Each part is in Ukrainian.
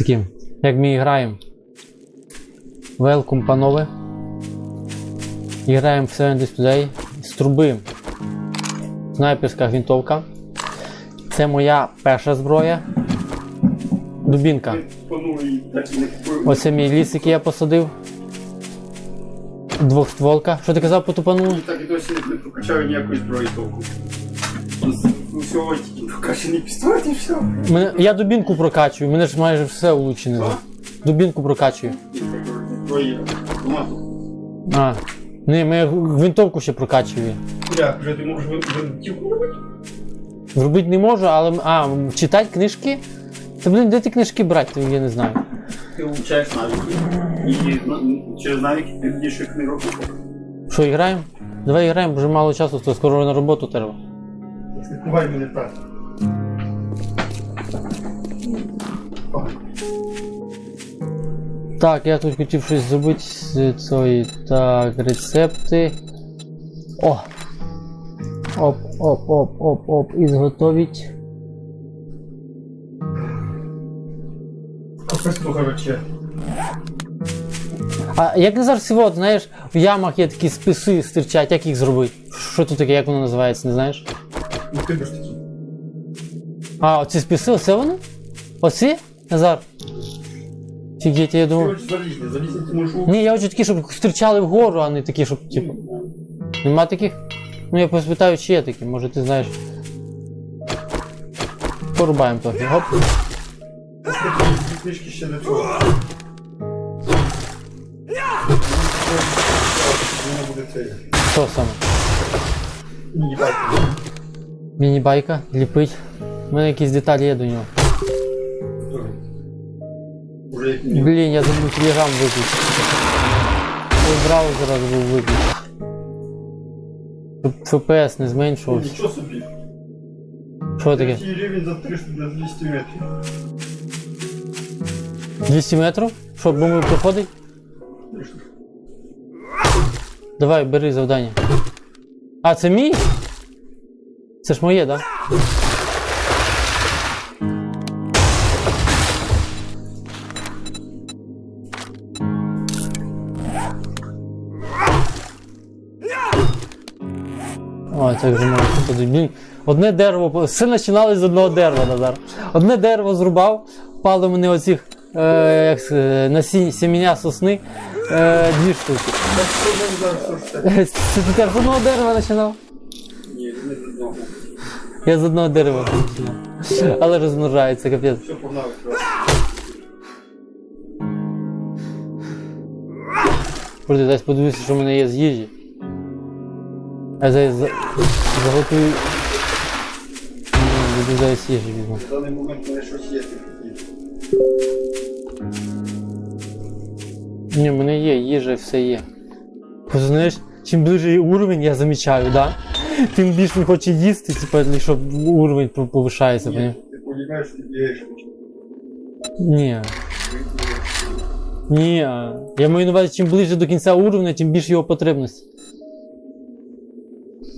таким, як ми граємо. Welcome, панове. І граємо в Seven Days Today з труби. Снайперська гвинтовка. Це моя перша зброя. Дубінка. Оце мій ліс, який я посадив. Двохстволка. Що ти казав по тупану? Так і досі не прокачав ніякої зброї толку. Усього тільки прокачаний пістолет і все. Мене, я дубінку прокачую, мене ж майже все улучшено. Дубінку прокачую. Автомату. А. Ні, ми гвинтовку ще прокачую. Бля, вже ти можеш винтівку робити? Зробити не можу, але. А, читати книжки? Та блін, де ти книжки брати, я не знаю. Ти вивчаєш навики. І ну, через навики ти більше книжок. Що, граємо? Давай граємо, вже мало часу, то скоро на роботу треба. Слідкувай мене так. Так, я тут хотів щось зробити з цієї. Так, рецепти. О! Оп, оп, оп, оп, оп, і короче. А як Назар Сівот, знаєш, в ямах є такі списи стирчать, як їх зробити? Що тут таке, як воно називається, не знаєш? А, оці списи, оце вони? Оці? Назар? Фігеть, я думав. Ні, я хочу такі, щоб стирчали вгору, а не такі, щоб, типу. Нема таких? Ну я поспитаю, чи є такі, може ти знаєш. Порубаємо трохи. Гоп. Ще не. Що саме? Міні-байка, ліпить. У мене якісь деталі є до нього. Блін, я забув телеграм виключити. Ой, браузер забув виключити. Щоб ФПС не зменшувався. Нічого собі. Що таке? Третій рівень за 300 на 200 метрів. 200 метрів? Що, бомби проходить? Давай, бери завдання. А, це мій? Це ж моє, так? Да? О, це вже можна туди. Одне дерево, все починали з одного дерева, Назар. Одне дерево зрубав, впало мене оцих е, як, це, насінь, сім'я сосни, е, дві штуки. Так? Це ти теж з одного дерева починав? Ні, не з одного. Я з одного дерева. Але розмножається, капець. Все, погнали. Подожди, дай подивися, що в мене є з їжі. Я зараз за... заготую. Ні, Буду зараз їжі візьму. В даний момент мене щось є. таке. Ні, в мене є їжа, все є. Просто знаєш, чим ближче уровень, я замічаю, да? Тим більше він хоче їсти, типу, щоб уровень пов- повишається, поняв? Ти полігаєш, ти бігаєш. Ні. Ні. Я маю на увазі, чим ближче до кінця уровня, тим більше його потребності.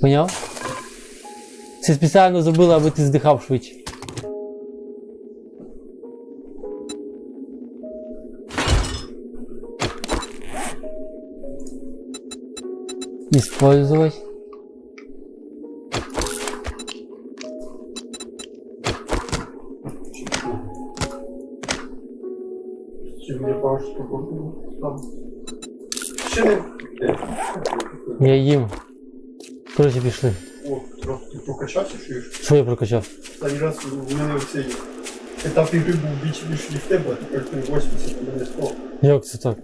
Поняв? Це спеціально зробили, аби ти здихав швидше. Использовать. Я їм. Коротше, пішли. О, ти прокачався, чуєш? Що я прокачав? Останній раз у мене оцей етап ігри був більше ніж в тебе, а тепер ти 80, у мене 100. Як це так?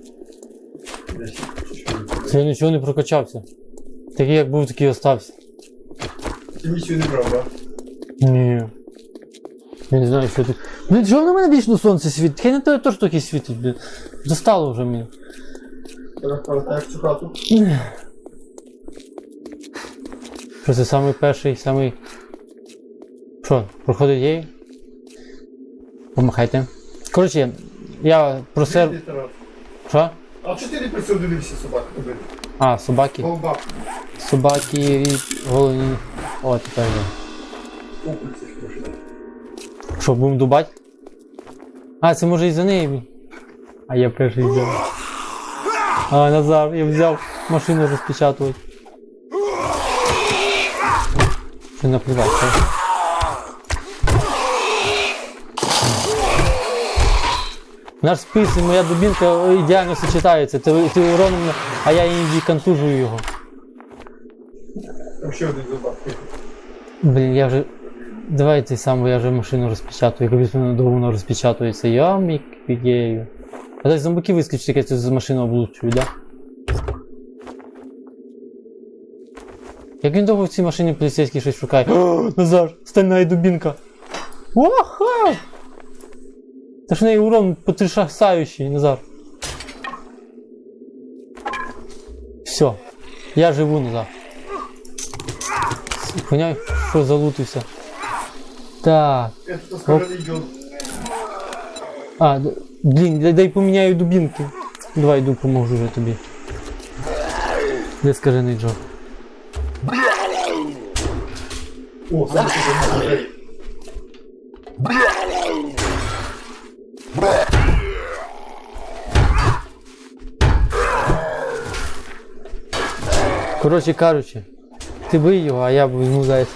Що? Це я нічого не прокачався. Такий як був, такий остався. Ти місію не брав, так? Ні. Я не знаю, що тут. Блін, чого на мене вічно сонце світить? Хай на тебе теж трохи світить, блін. Достало вже мені. Так, цю хату. Що це самий перший, самий. Що, проходить її? Помахайте. Коротше, я про серв. Що? А чи ти не присоединився собак? А, собаки. Голубак. Собаки головні. О, тепер є. Що, будемо дубати? А, це може і за неї. А я перший взяв. А, Назар, я взяв машину розпечатувати. Це наплівати. так? Наш спис і моя дубінка ідеально сочетаються. Ти, ти уроном, а я іноді контужую його. Ще один зубак. Блін, я вже. Давай ти сам, я вже машину розпечатую. Якось воно довго розпечатується. Я мік підею. А дай зомбаки вискочить, як я цю машину облучую, да? Як він довго в цій машині поліцейський щось шукає. Назар, стальна дубінка. Оха! Та ж в неї урон потрясаючий, Назар. Все. Я живу, Назар. Поняв, що залутився. Так. Это скоро идет. А, блін, дай, дай поміняю дубінки. Давай йду поможу вже тобі. Де скажений Джо? О, сам себе Коротше кажучи, ти бий його, а я візьму зайць.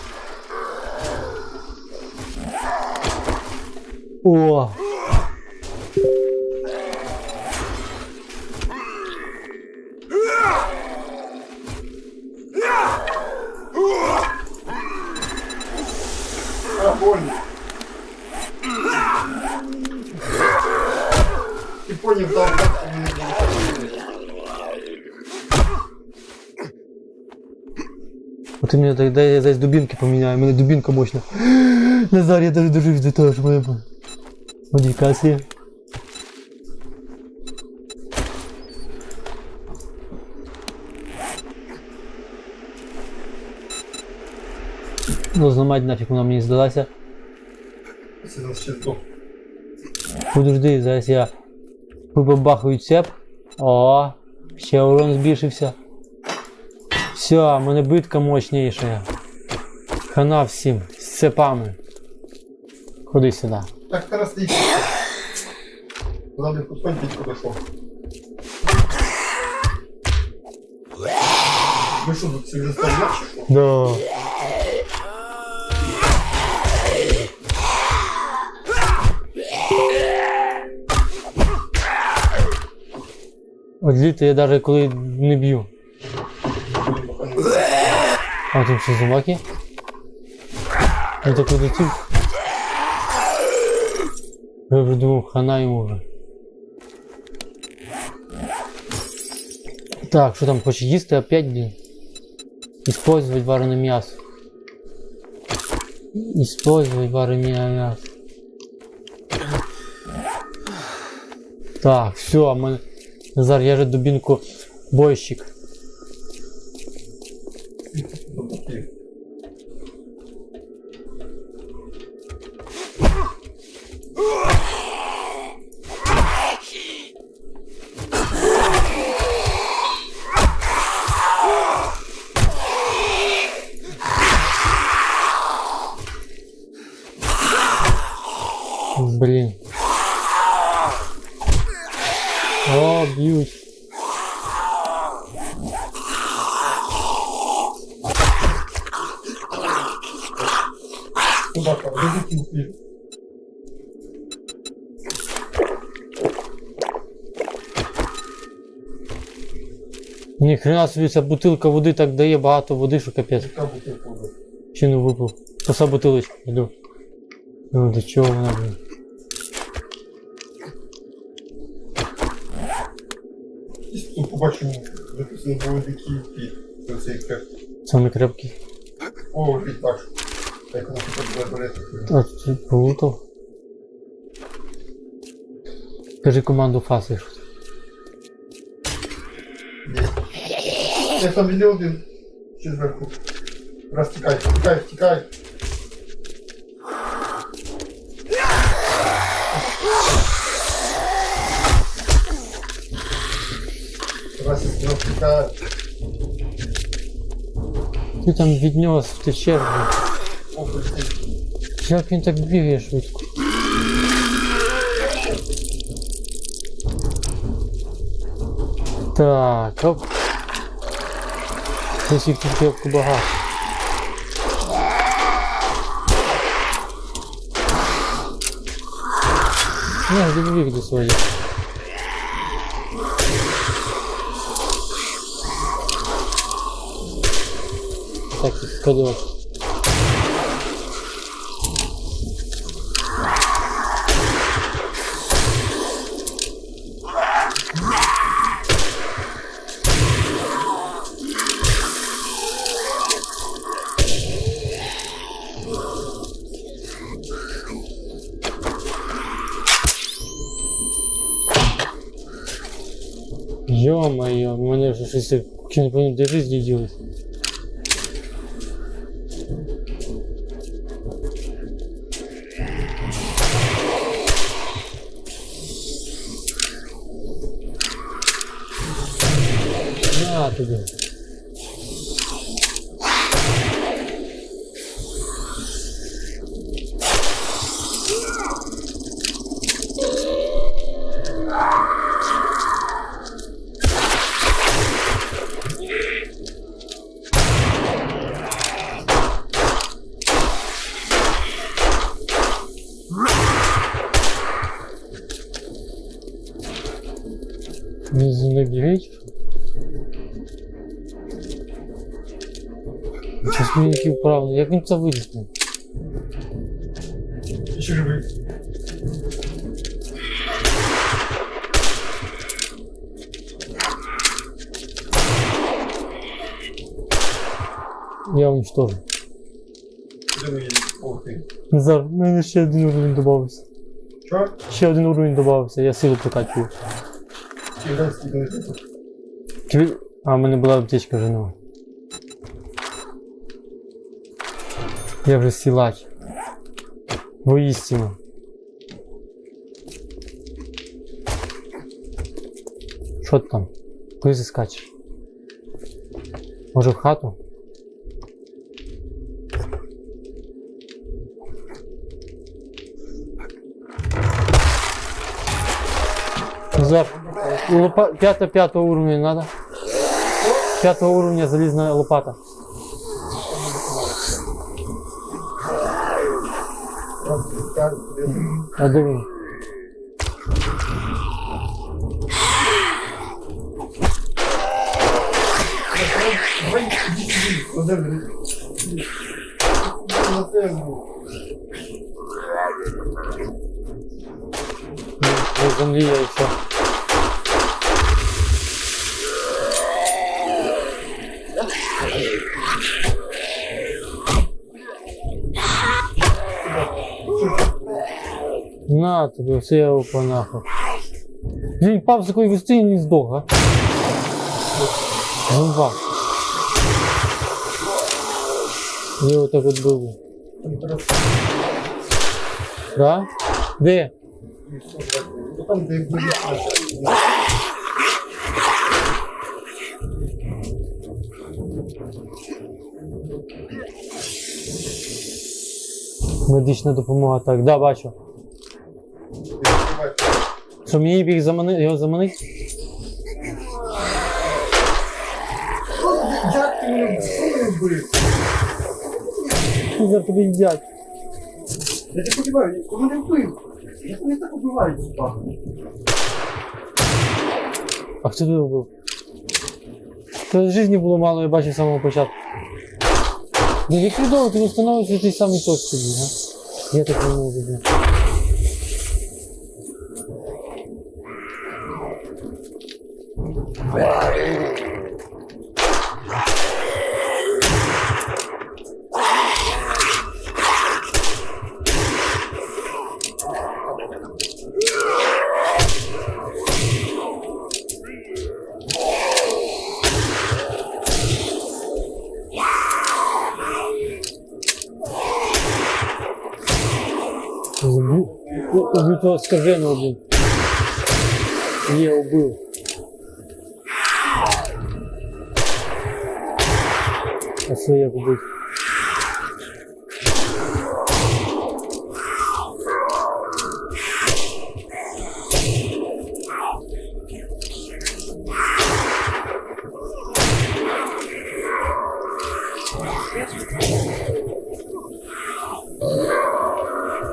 О! А, больно. Ты понял, да, да, От ти мені дай, дай я зайць дубінки поміняю, у мене дубінка мощна. Назар, я даже дожив до того, що в мене Модифікація. Ну, зламати нафіг вона мені здалася. Це нас ще здох. Подожди, зараз я побабахаю цеп. О, ще урон збільшився. Все, в мене битка мощніша. Хана всім з цепами. Ходи сюди. Так, зараз ти. Куда бы тут понтить подошел. Вы что, тут всегда стоять? Да. От звідти я навіть коли не б'ю. А тут що зумаки? Я так летів. Вже думав, хана йому вже. Так, що там хоче їсти опять, блін? Использовать вареное мясо. Использовать вареное мясо. Так, все, мене... Назар, дубинку бойщик. Куда там? Руки упли. Ні, хрена собі ця бутилка води так дає багато води, що капець. Яка бутилка буде? Ще не випив. Поса бутилочку, йду. Ну, до чого вона, блін? Тут побачимо, написано бойовики піт. Це цей. Самий крепкий. О, піт бачу. Як вона тут забере. А ти полутав. Кажи команду фас, якщо. ти. Я там відео один. Ще зверху. Раз тікай, тікай, тікай. Раз я сказав, тікай. Ти там від нього втечеш, блін. О, блін. Як він так бігає швидко? Так, оп. Десь їх тут кепку багато. Не, ну, люблю їх до своїх. Так, кадок. Ё-моё, вже щось як не пам'ятаю, де жизнь ділась. Не забігать. Щось мені які вправно. Як він це вилізне? Ще живий. Я уничтожу. Живий. Ох ти. Назар, у мене ще один уровень додався. Що? Ще один уровень додався, я силу прокачую. Чи раз скільки? Тобі... А, в мене була аптечка вже нова. Я вже силач. Воістину. Що ти там? Куди ти скачеш? Може в хату? Назар, Лопа... пятого, пятого уровня надо? Пятого уровня залезная лопата. На землі я На тобі, все я його понахав. Він впав з такої висоти і не здох, а? Гумба. Я його так от бив. Да? Де. Медична допомога, так, да, бачу. Що мені біг замани... його заманить? Як ти мене вбив? Зараз тобі їдять. Я тебе подіваю, кого не вбив? Як вони так убивають, типа? А хто тебе вбив? Та житті було мало, я бачив з самого початку. Ну як відомо, ти встановиш в тій самій точці, а? Я так не можу, убитого скаженого, блин. Не убыл. А что я буду?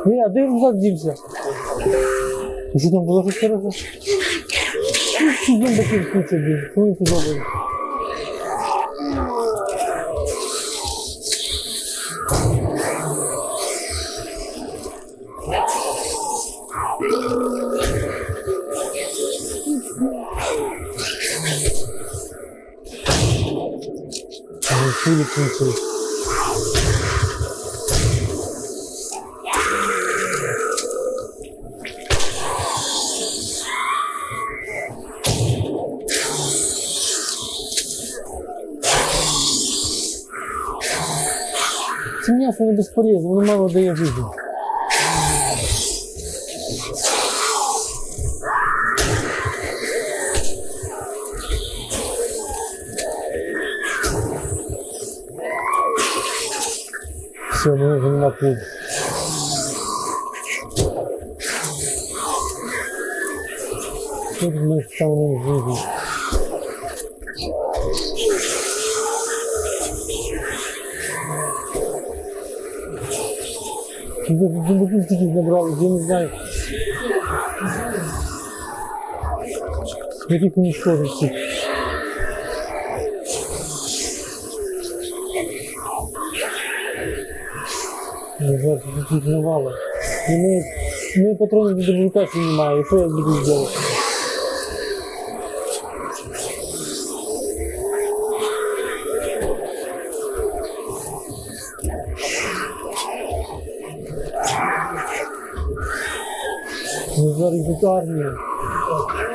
Я дым задимся. Cidden kulaklıkları. Cidden bakayım. Cidden bakayım. Cidden bakayım. Это мясо не бесполезно, оно мало дает жизни. Все, мы уже на клуб. Тут мы станем жизнью. забрали, я не знаю. Яких уничтожить всіх. Не знаю, тут їх навали. І ми, ми патронів до дробовика ще немає, і що я буду робити?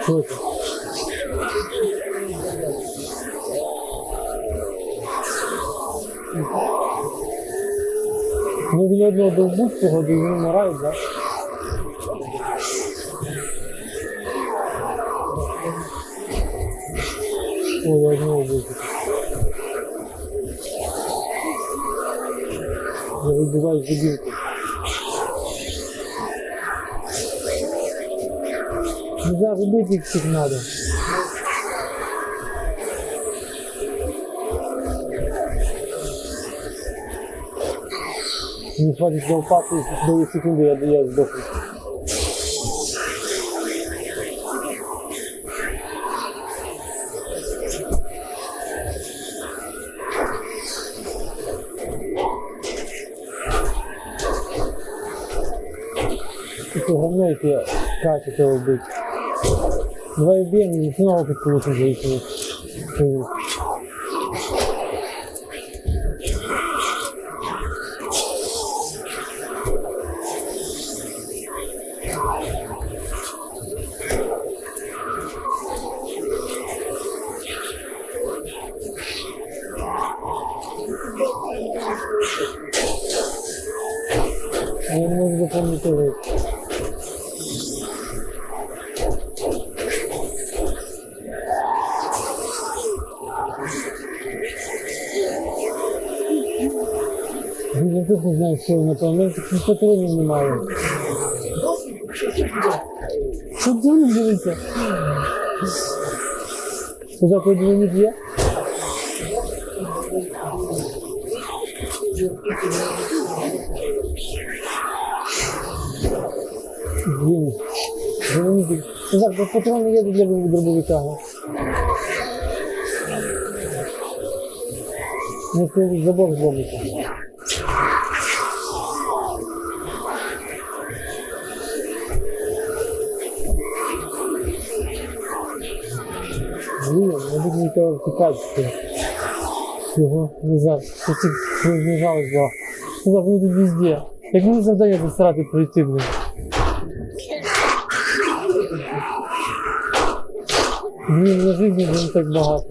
Що це? Ну він одного довбуть сьогодні, він вмирають, так? Ой, я одного вбив. Я вибиваю з. Зарубить их всех надо. Не хватит до лопаты, до секунды я, я сдохну. Ты говно, я катит его быть. Два и снова как лучше зайти. Они могут запомнить тоже. що напевно, таких патронів немає. Що дурно дивиться? Туди подзвонить є? Блін. Дзвонить. Туди патрони є для дробовика. Може, забор зробити. Нікого втікати. Його не знаю, що не розміжались була. Куда вони везде. Як мені завдання засрати прийти, блин. Блін, на житті не так багато.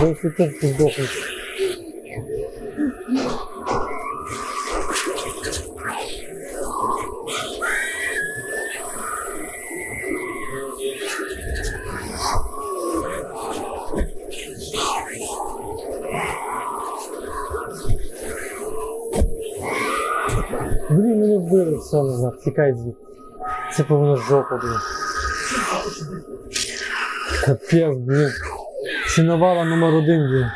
Бо якщо теж здохнуть. Мене не назад, тікай звідти. Це повинна жопа, блін. Капець, блін. Це навала номер один, блін.